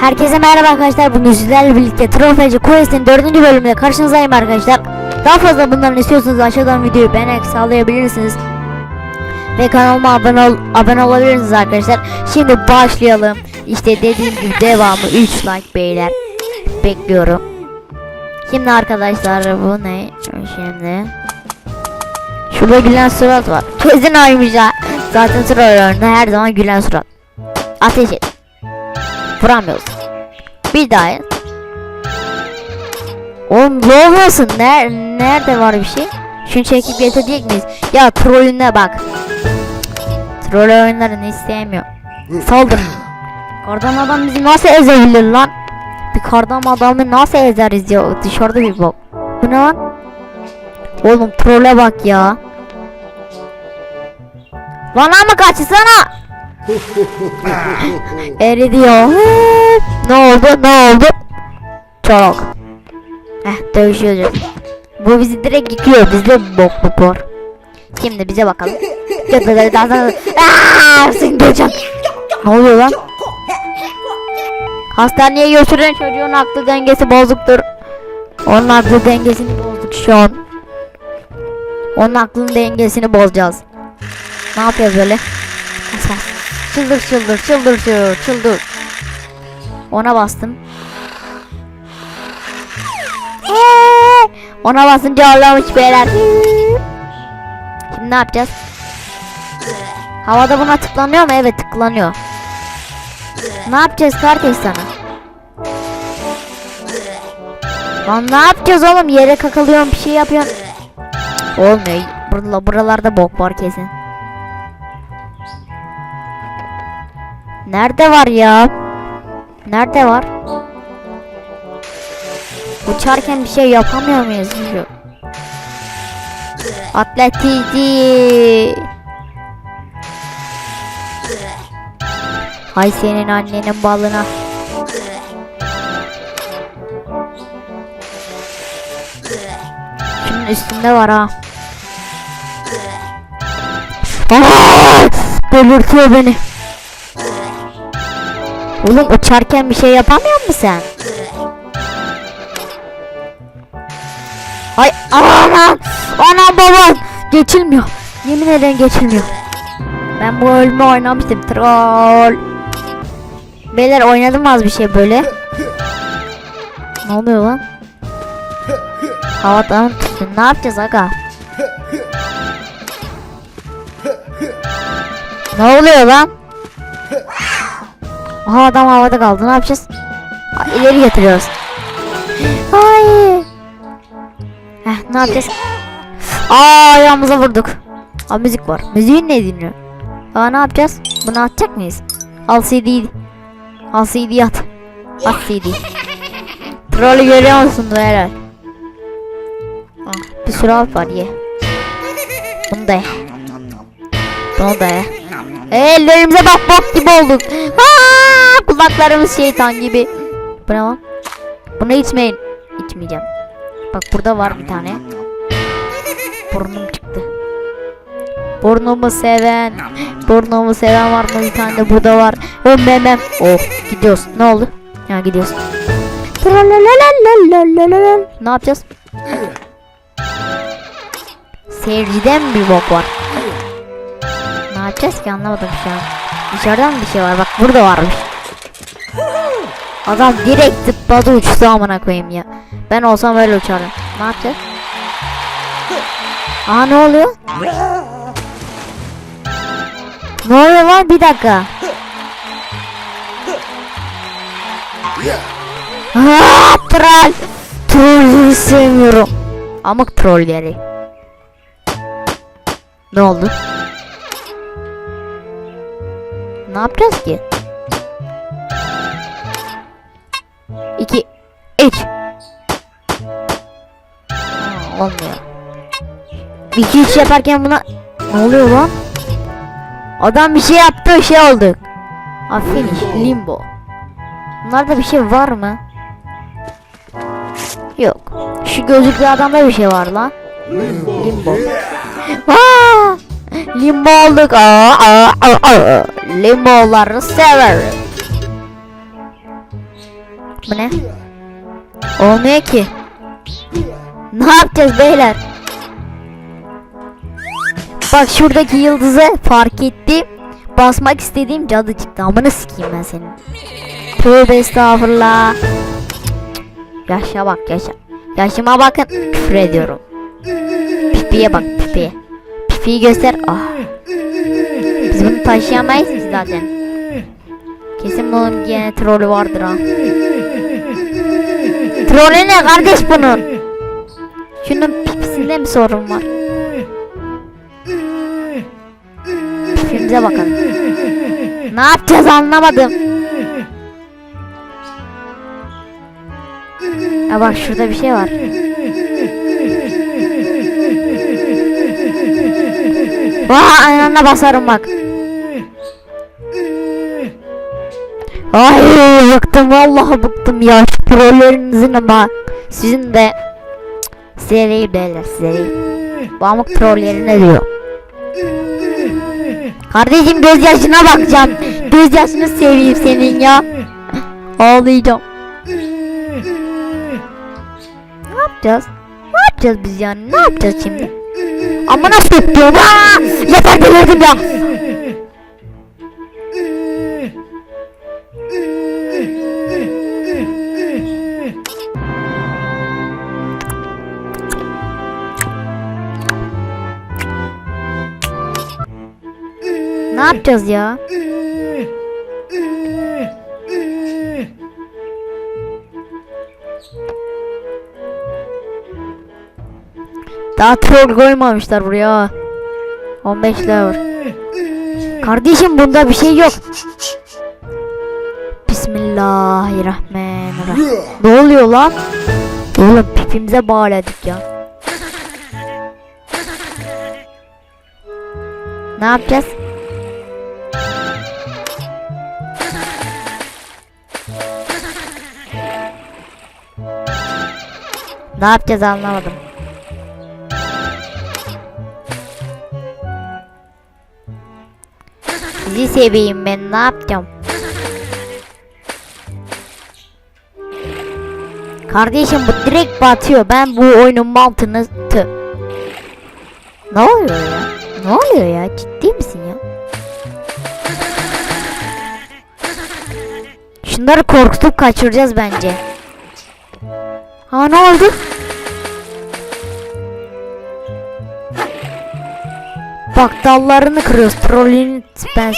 Herkese merhaba arkadaşlar. Bugün sizlerle birlikte Trofeci Quest'in 4. bölümünde karşınızdayım arkadaşlar. Daha fazla bunların istiyorsanız aşağıdan videoyu beğenerek sağlayabilirsiniz. Ve kanalıma abone, ol, abone olabilirsiniz arkadaşlar. Şimdi başlayalım. İşte dediğim gibi devamı 3 like beyler. Bekliyorum. Şimdi arkadaşlar bu ne? Şimdi Şurada gülen surat var. Kesin oymuş ha. Zaten sıra oyununda her zaman gülen surat. Ateş et. Vuramıyoruz. Bir daha et. Oğlum ne olmasın? Ner nerede var bir şey? Şunu çekip getirecek miyiz? Ya trollüne bak. Troll oyunlarını isteyemiyor. Saldır. Kardan adam bizi nasıl ezebilir lan? Bir kardan adamı nasıl ezeriz ya? Dışarıda bir bak. Bu ne lan? Oğlum trolle bak ya. Bana mı kaçsana? Eridi ya. ne oldu? Ne oldu? Çok. Heh dövüşüyoruz. Bu bizi direkt yıkıyor. Bizde bok bok var. Şimdi bize bakalım. Aaaa sen göreceğim. Ne oluyor lan? Hastaneye götüren çocuğun aklı dengesi bozuktur. Onun aklı dengesini bozduk şu an. Onun aklının dengesini bozacağız. Ne yapıyoruz böyle? Çıldır çıldır çıldır çıldır çıldır. Ona bastım. Ona basınca ağlamış beyler. Şimdi ne yapacağız? Havada buna tıklanıyor mu? Evet tıklanıyor. Ne yapacağız kardeş sana? Lan ne yapacağız oğlum? Yere kakalıyorsun bir şey yapıyorsun. Cık, Olmuyor. Burada, buralarda bok var kesin. Nerede var ya? Nerede var? Uçarken bir şey yapamıyor muyuz? Şu? Hay senin annenin balına. Şunun üstünde var ha. Aa! Delirtiyor beni. Oğlum uçarken bir şey yapamıyor musun sen? Ay anam anam babam geçilmiyor. Yemin ederim geçilmiyor. Ben bu ölümü oynamıştım troll. Beyler oynadım az bir şey böyle. Ne oluyor lan? Havadan tutun. Ne yapacağız aga? Ne oluyor lan? Aha adam havada kaldı. Ne yapacağız? İleri getiriyoruz. Ay. Heh, ne yapacağız? Aa ayağımıza vurduk. Aa müzik var. Müziğin ne dinliyor? Aa ne yapacağız? Bunu atacak mıyız? Al CD. Al CD at. At CD. Trolü görüyor musun beyler? Ah, bir sürü alt var ye. Bunu da ye. Bunu da ye. Ellerimize bak bok gibi olduk. Aa, kulaklarımız şeytan gibi. Bu ne lan? Bunu içmeyin. İçmeyeceğim. Bak burada var bir tane. Burnum çıktı. Burnumu seven. Burnumu seven var mı? Bir tane burada var. O memem. Oh gidiyoruz. Ne oldu? Ya gidiyoruz. Ne yapacağız? Seyirciden bir bok var. Ne yapacağız ki anlamadım şu an. Dışarıdan bir şey var bak burada varmış. Adam direkt tıpladı uçtu amına koyayım ya. Ben olsam öyle uçardım. Ne yapacağız? Aa ne oluyor? Ne oluyor lan bir dakika. Aa, troll. Trolleri sevmiyorum. Amık trolleri. Ne oldu? Ne yapacağız ki? 2 3 Olmuyor. 2 3 yaparken buna ne oluyor lan? Adam bir şey yaptı, şey oldu. Ha finish, limbo. Bunlarda bir şey var mı? Yok. Şu gözlüklü adamda bir şey var lan. Limbo. Aa! Limbo olduk. Aa, aa, aa, aa. Limboları severim. Bu ne? Olmuyor ki. Ne yapacağız beyler? Bak şuradaki yıldızı fark ettim. Basmak istediğim cadı çıktı. Amına sikeyim ben senin. Tövbe estağfurullah. Yaşa bak yaşa. Yaşıma bakın küfür ediyorum. Pipiye bak pipiye. Pipiyi göster. Ah. Biz bunu taşıyamayız ki zaten. Kesin bunun gene trolü vardır ha. Trolü ne kardeş bunun? Şunun pipisinde mi sorun var? Pipimize bakalım. Ne yapacağız anlamadım. Ha bak şurada bir şey var. Vaa anana basarım bak. Ay bıktım vallahi bıktım ya şu trollerinizin ama sizin de size değil beyler size değil. Pamuk trollerine diyor. Kardeşim gözyaşına bakacağım. Gözyaşını seveyim senin ya. Ağlayacağım. Ne yapacağız? Ne yapacağız biz yani? Ne yapacağız şimdi? Ama nasıl yapıyorum? Yeter delirdim ya. Yapacağız ya? Daha troll koymamışlar buraya. 15 lever. Kardeşim bunda bir şey yok. Bismillahirrahmanirrahim. Ne oluyor lan? Oğlum pipimize bağladık ya. Ne yapacağız? Ne yapacağız anlamadım. Sizi seveyim ben ne yapacağım? Kardeşim bu direkt batıyor. Ben bu oyunun mantığını... Tı. Ne oluyor ya? Ne oluyor ya? Ciddi misin ya? Şunları korkutup kaçıracağız bence. Ha ne oldu? Bak dallarını kırıyoruz. Trollünü ben.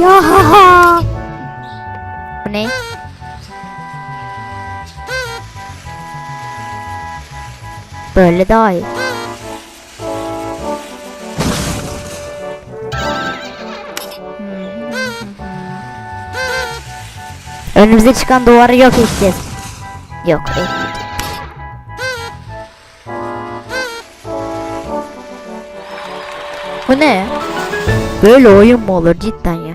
Ya ha ha. Bu ne? Böyle daha iyi. Önümüze çıkan duvarı yok edeceğiz. Yok etmeyeceğiz. Bu ne? Böyle oyun mu olur cidden ya?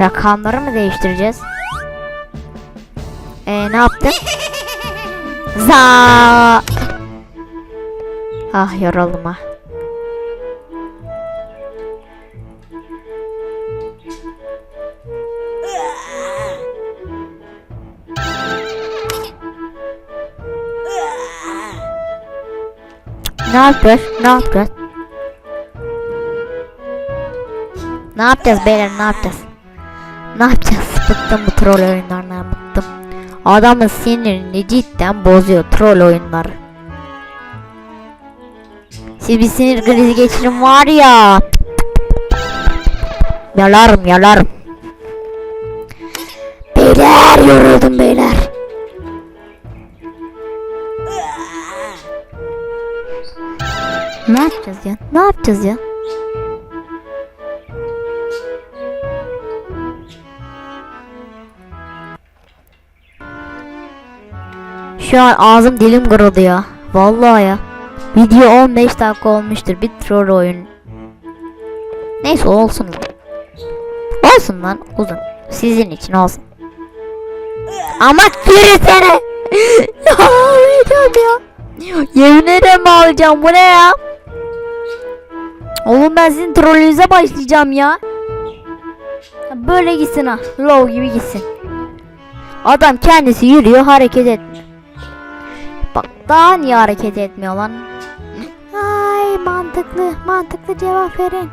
Rakamları mı değiştireceğiz? Ee, ne yaptın? Za. Ah yoruldum ha. Ne yapacağız? Ne yapacağız? Ne yapacağız beyler ne yapacağız? Ne yapacağız? Bıktım bu troll oyunlarından bıktım. Adamın sinirini cidden bozuyor troll oyunları. Siz bir sinir krizi geçirin var ya. Yalarım yalarım. Beyler yoruldum beyler. Ya? Ne yapacağız ya? Şu an ağzım dilim kırıldı ya. Vallahi ya. Video 15 dakika olmuştur. Bir troll oyun. Neyse olsun. Olsun lan uzun. Sizin için olsun. Ama yürüsene. ya. Yemin ederim ağlayacağım. Bu ne ya? Oğlum ben sizin trollünüze başlayacağım ya. Böyle gitsin ha. Low gibi gitsin. Adam kendisi yürüyor hareket etmiyor. Bak daha niye hareket etmiyor lan? Ay mantıklı mantıklı cevap verin.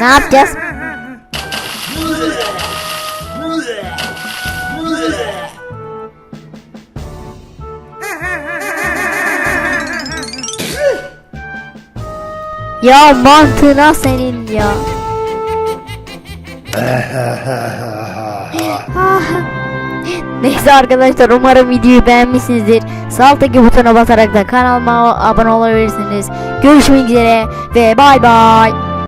Ne yapacağız? Ya mantığına senin ya. Neyse arkadaşlar umarım videoyu beğenmişsinizdir. Sağ alttaki butona basarak da kanalıma abone olabilirsiniz. Görüşmek üzere ve bay bay.